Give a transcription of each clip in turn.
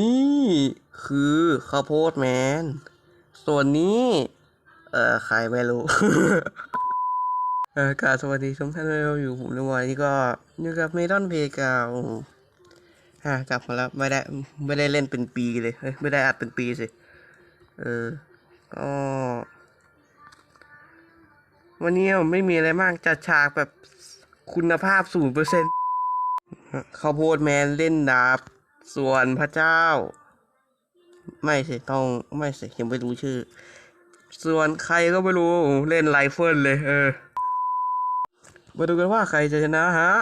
นี่คือข้าวโพดแมน ส่วนนี้ เอ่อใครไม่รู้เออกาสวัสดีทุกท่านเราอยู่ผมในวันนี้ก็อยู่กับเมดอนเพกาวฮะกลับมาแล้วไม่ได้ไม่ได้เล่นเป็นปีเลยไม่ได้อัดเป็นปีสิ เออก็วันนี้ไม่มีอะไรมากจัดฉากแบบคุณภาพศูนย์เปอร์เซ็นต์ข้าวโพดแมนเล่นดาบ ส่วนพระเจ้า ไม่สิต้องไม่สิยังไม่รู้ชื่อ ส่วนใครก็ไม่รู้เล่นไรเฟิลเลยเออ มาดูกันว่าใครจะชนะฮะ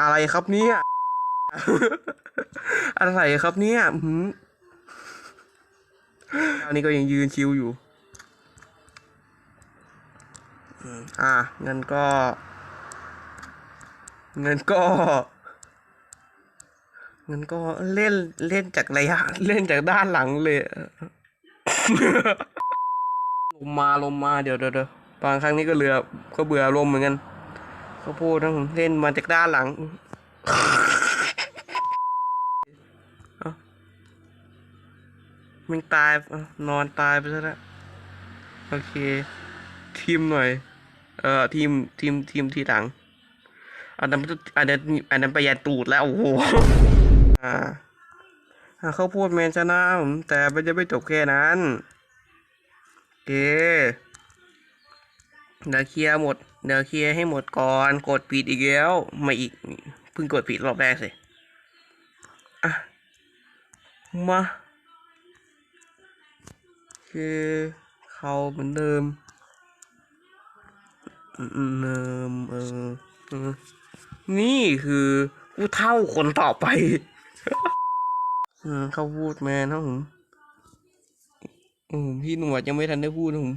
อะไรครับเนี่ยอะไรครับเนี่ยอือหืออันนี้ก็ยังยืนชิวอยู่อืมอะเงินก็ เงินก็ เงินก็เล่นเล่นจากระยะเล่นจากด้านหลังเลยลมมาลมมาเดี๋ยวเดี๋ยวบางครั้งนี้ก็เรือก็เบื่อลมเหมือนกันเขาพูดทั้งเล่นมาจากด้านหลังเอ้ามันตายนอนตายไปซะแล้วโอเค ทีมหน่อย เอ่อทีมทีมทีมที่หลัง อันนั้นอันนั้นอันนั้นประหยัดตูดแล้ว โอ้โหอ่าเขาพูดแมนชนะผมแต่มันจะไม่จบแค่นั้นโอเคเดี๋ยวเคลียร์หมด เดี๋ยวเคลียร์ให้หมดก่อน กดปิดอีกแล้ว ไม่อีก เพิ่งกดปิดรอบแรกสิอะ มาคือเขาเหมือนเดิมเดิมเออ นี่คือผู้เท่าคนต่อไป อืมเขาพูดแมนนะผมอืมพี่หนวดยังไม่ทันได้พูดนะผม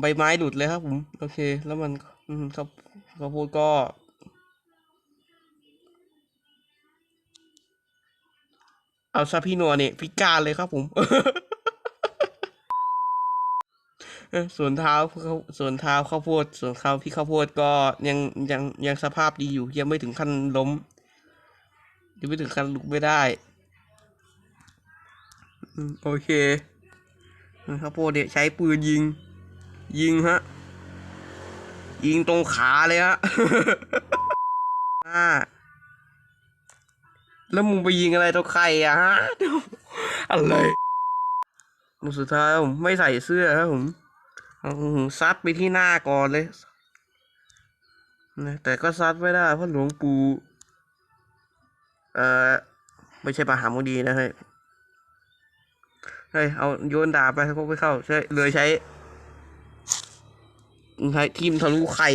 ใบไม้หลุดเลยครับผมโอเค แล้วมัน อืมเขาเขาพูดก็เอาซะพี่หนวเนี่ยพิการเลยครับผม ส่วนเท้าเขาส่วนเท้าข้าวโพด ส่วนเขาพี่ข้าวโพดก็ยังยังยังสภาพดีอยู่ ยังไม่ถึงขั้นล้มยังไม่ถึงขั้นลุกไม่ได้อืมโอเคอืมข้าวโพดเนี่ยใช้ปืนยิง ยิงฮะ ยิงตรงขาเลยฮะอ่าแล้วมึงไปยิงอะไรตรงใครอะฮะ อะไร สุดท้ายผมไม่ใส่เสื้อครับผม เอาซัดไปที่หน้าก่อนเลยนะแต่ก็ซัดไม่ได้เพราะหลวงปู่เอ่อไม่ใช่ปาหาโมดีนะเฮ้ยเฮ้ยเอาโยนดาบไปเขาก็ไปเข้าใช่เลยใช้ใช้ทีมทะลุไข่